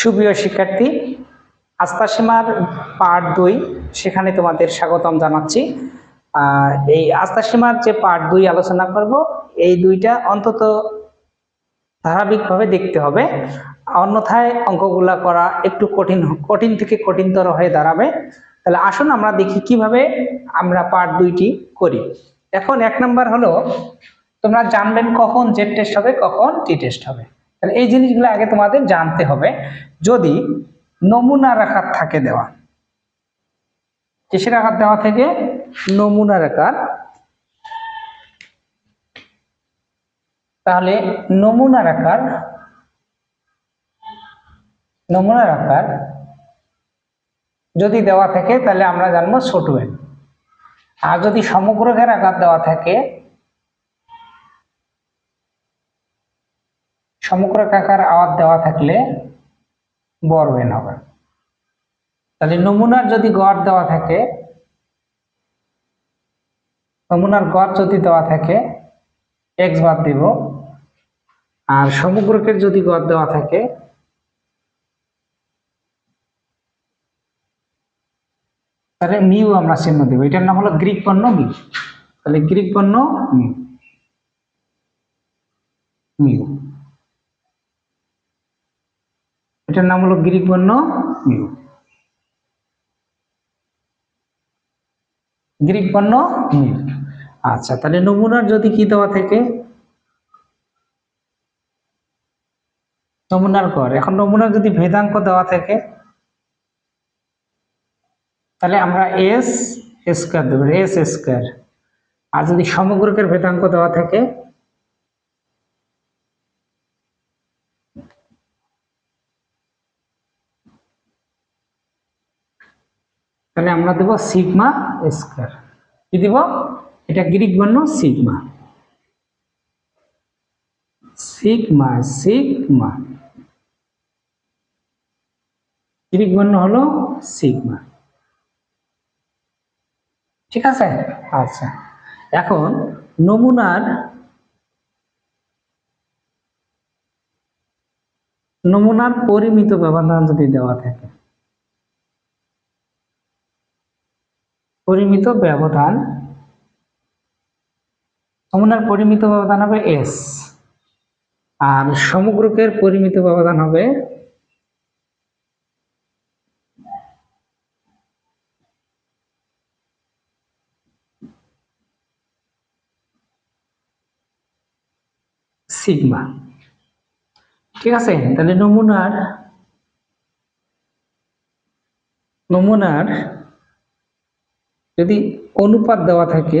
সুপ্রিয় শিক্ষার্থী, আস্থা সীমার পার্ট দুই, সেখানে তোমাদের স্বাগতম জানাচ্ছি। এই আস্থা সীমার যে পার্ট দুই আলোচনা করব, এই দুইটা অন্তত ধারাবাহিকভাবে দেখতে হবে। অন্যথায় অঙ্কগুলা করা একটু কঠিন কঠিন থেকে কঠিনতর হয়ে দাঁড়াবে। তাহলে আসুন আমরা দেখি কীভাবে আমরা পার্ট দুইটি করি। এখন এক নাম্বার হলো, তোমরা জানবেন কখন জেড টেস্ট হবে, কখন টি টেস্ট হবে। তাহলে এই জিনিসগুলো আগে তোমাদের জানতে হবে। যদি নমুনা রাখার থাকে দেওয়া, কিসের আকার দেওয়া থেকে? নমুনার আকার তাহলে নমুনার আকার নমুনার আকার যদি দেওয়া থাকে, তাহলে আমরা জানব ছোট আর যদি সমগ্রকের আকার দেওয়া থাকে সমগ্র আকার আওয়াজ দেওয়া থাকলে বড় এন হবে। তাহলে নমুনার যদি গড় দেওয়া থাকে, নমুনার গড় যদি দেওয়া থাকে এক্স বাদ দিব। আর সমগ্রকের যদি গড় দেওয়া থাকে, তাহলে মিউ আমরা চিহ্ন দেবো। এটার নাম হলো গ্রিক পণ্য মিউ তাহলে গ্রিক পণ্য মিউ মিউ এটার নাম হলো গ্রিক বর্ণ মিউ গ্রিক বর্ণ মিউ আচ্ছা তাহলে নমুনার যদি কি দেওয়া থাকে? নমুনার কর এখন নমুনার যদি ভেদাঙ্ক দেওয়া থাকে, তাহলে আমরা এস স্কোয়ার দেবো এস স্কোয়ার আর যদি সমগ্রকের ভেদাঙ্ক দেওয়া থাকে তাহলে আমরা দেব সিগমা স্কোয়ার। কি দেব? এটা গ্রিক বর্ণ সিগমা। Sigma sigma. গ্রিক বর্ণ হলো সিগমা। ঠিক আছে? আচ্ছা। এখন নমুনার নমুনার পরিমিত ব্যবধান যদি দেওয়া থাকে। পরিমিত ব্যবধান, নমুনার পরিমিত ব্যবধান হবে এস আর সমগ্রকের পরিমিত ব্যবধান হবে সিগমা ঠিক আছে? তাহলে নমুনার নমুনার যদি অনুপাত দেওয়া থাকে,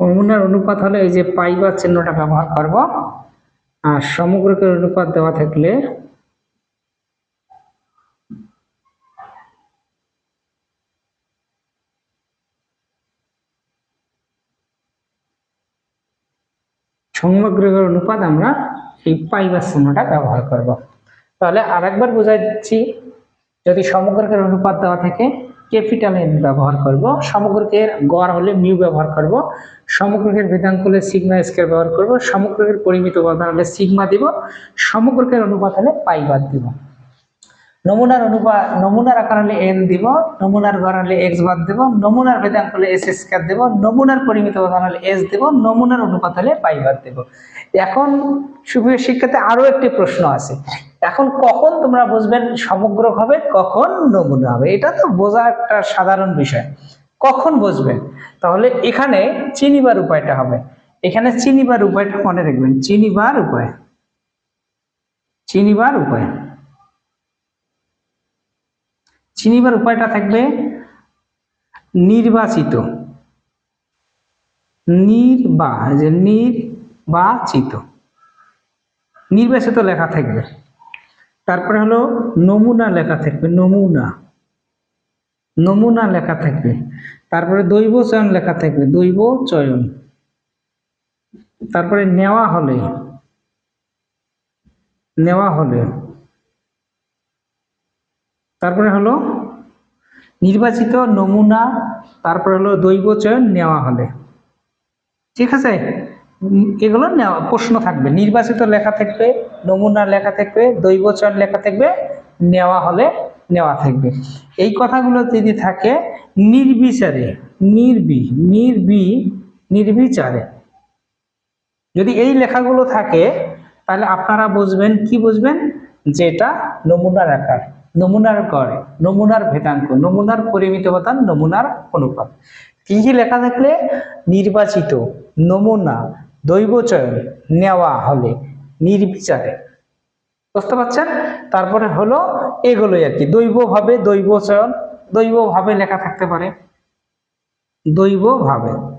নমুনার অনুপাত হলে এই যে পাই বা চিহ্নটা ব্যবহার করব। আর সমগ্রকের অনুপাত দেওয়া থাকলে সমগ্রকের অনুপাত আমরা এই পাই বা চিহ্নটা ব্যবহার করব। তাহলে আরেকবার বোঝাই দিচ্ছি যদি সমগ্রকের অনুপাত দেওয়া থাকে ক্যাপিটাল এন ব্যবহার করব। সমগ্রকের গড় হলে মিউ ব্যবহার করব। সমগ্রকের ভেদাঙ্ক হলে সিগমা স্কোয়ার ব্যবহার করব। সমগ্রকের পরিমিত ব্যবধান হলে সিগমা দিব। সমগ্রকের অনুপাত হলে পাই বাদ দিব। নমুনার অনুপাত, নমুনার আকার হলে এন দিব। নমুনার গড় হলে এক্স বাদ দেব। নমুনার ভেদাঙ্ক হলে এস স্কোয়ার দেব। নমুনার পরিমিত ব্যবধান হলে এস দেব। নমুনার অনুপাত হলে পাই বাদ দেব। এখন সুপ্রিয় শিক্ষাতে আরও একটি প্রশ্ন আছে। এখন কখন তোমরা বুঝবেন সমগ্র হবে, কখন নমুনা হবে? এটা তো বোঝা একটা সাধারণ বিষয়। কখন বুঝবেন তাহলে এখানে চিনিবার উপায়টা হবে। এখানে চিনিবার উপায়টা মনে রাখবেন, চিনিবার উপায়। চিনিবার উপায়। চিনিবার উপায়টা থাকবে নির্বাচিত। নির্বা যে নির্বাচিত। নির্বাচিত লেখা থাকবে। তারপরে হলো নমুনা লেখা থাকবে, নমুনা। নমুনা লেখা থাকবে। তারপরে দৈব চয়ন লেখা থাকবে, দৈব চয়ন। তারপরে নেওয়া হলে নেওয়া হলে। তারপরে হলো নির্বাচিত নমুনা, তারপরে হলো দৈব চয়ন নেওয়া হলে। ঠিক আছে? এগুলো নেওয়া, প্রশ্ন থাকবে। নির্বাচিত লেখা থাকবে নমুনা লেখা থাকবে দৈবচর লেখা থাকবে, নেওয়া হলে নেওয়া থাকবে। এই কথাগুলো যদি থাকে, নির্বিচারে, নির্বি নির্বি, নির্বিচারে। যদি এই লেখাগুলো থাকে, তাহলে আপনারা বুঝবেন, কি বুঝবেন? যে এটা নমুনার আকার, নমুনার গড়, নমুনার ভেদাঙ্ক, নমুনার পরিমিত উপাদান নমুনার অনুপাত। কি কি লেখা থাকলে? নির্বাচিত, নমুনা দৈবচয়ন নেওয়া হলে। নির্বিচারে। বুঝতে পারছেন? তারপরে হলো এগুলোই আর কি। দৈবভাবে দৈবচয়ন, দৈবভাবে লেখা থাকতে পারে। দৈবভাবে।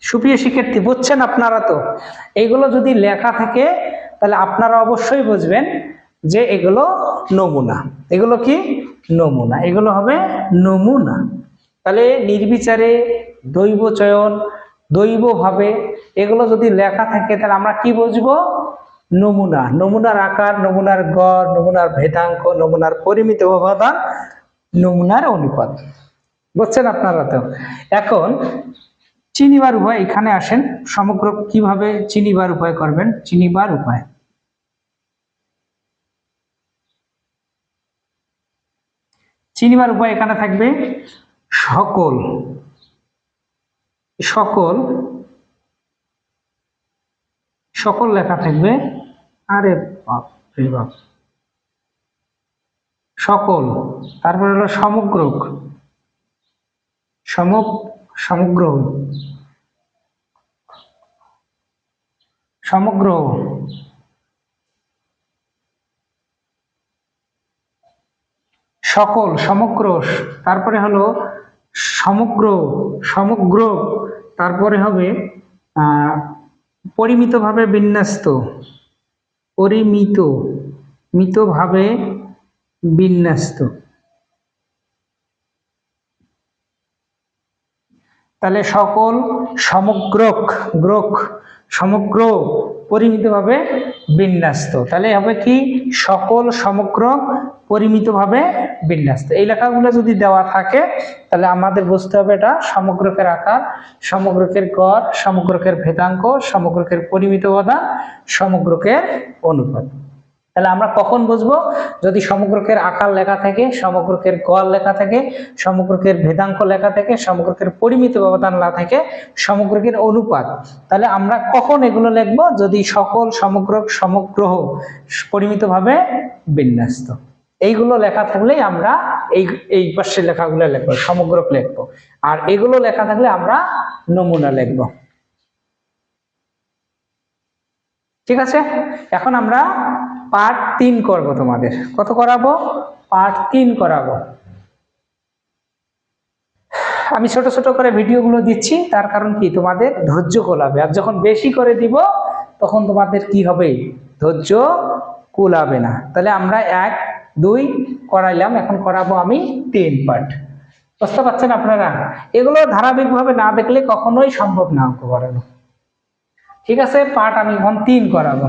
সুপ্রিয় শিক্ষার্থী, বুঝছেন আপনারা তো? এগুলো যদি লেখা থাকে, তাহলে আপনারা অবশ্যই বুঝবেন যে এগুলো নমুনা। এগুলো কি? নমুনা। এগুলো হবে নমুনা। তাহলে নির্বিচারে দৈব চয়ন দৈবভাবে এগুলো যদি লেখা থাকে, তাহলে আমরা কি বুঝব? নমুনা, নমুনার আকার, নমুনার গড়, নমুনার ভেদাঙ্ক, নমুনার পরিমিত উপাদান, নমুনার অনুপাত। বুঝছেন আপনারা তো? এখন চিনিবার উপায় এখানে আসেন। সমগ্র কীভাবে চিনিবার উপায় করবেন? চিনিবার উপায়। চিনিবার উপায় এখানে থাকবে সকল। সকল সকল লেখা থাকবে আরে বাপ রে বাপ। সকল, তারপরে হলো সমগ্র সমগ্র সমগ্র সকল সমগ্র তারপরে হলো সমগ্র সমগ্র তারপরে হবে পরিমিতভাবে বিন্যস্ত। পরিমিত, মিতভাবে বিন্যস্ত। তাহলে সকল সমগ্র গ্রক সমগ্র পরিমিতভাবে বিন্যস্ত। তাহলে হবে কি? সকল সমগ্র পরিমিতভাবে বিন্যস্ত। এই লেখাগুলো যদি দেওয়া থাকে, তাহলে আমাদের বুঝতে হবে এটা সমগ্রকের আকার, সমগ্রকের গড়, সমগ্রকের ভেদাঙ্ক, সমগ্রকের পরিমিত উপাদান সমগ্রকের অনুপাত। তাহলে আমরা কখন বুঝব? যদি সমগ্রকের আকার লেখা থাকে, সমগ্রকের গড় লেখা থাকে, সমগ্রকের ভেদাঙ্ক লেখা থাকে, সমগ্রকের পরিমিত ব্যবধান না থাকে, সমগ্রকের অনুপাত, তাহলে আমরা কখন এগুলো লিখব? যদি সকল সমগ্রক সমগ্র পরিমিতভাবে বিন্যস্ত। এইগুলো লেখা থাকলেই আমরা এই এই পাশের লেখাগুলো লিখব সমগ্রক লিখব। আর এগুলো লেখা থাকলে আমরা নমুনা লিখব। ঠিক আছে? এখন আমরা পার্ট তিন করব তোমাদের। কত করাবো? পার্ট তিন করাবো। আমি ছোট ছোট করে ভিডিওগুলো দিচ্ছি, তার কারণ কি? তোমাদের ধৈর্য কোলাবে। আর যখন বেশি করে দিব, তখন তোমাদের কি হবে? ধৈর্য কুলাবে না। তাহলে আমরা এক দুই, করাইলাম, এখন করাবো আমি তিন পার্ট বুঝতে পারছেন আপনারা? এগুলো ধারাবাহিকভাবে না দেখলে কখনোই সম্ভব না অঙ্ক করানো ঠিক আছে? পার্ট আমি এখন তিন করাবো।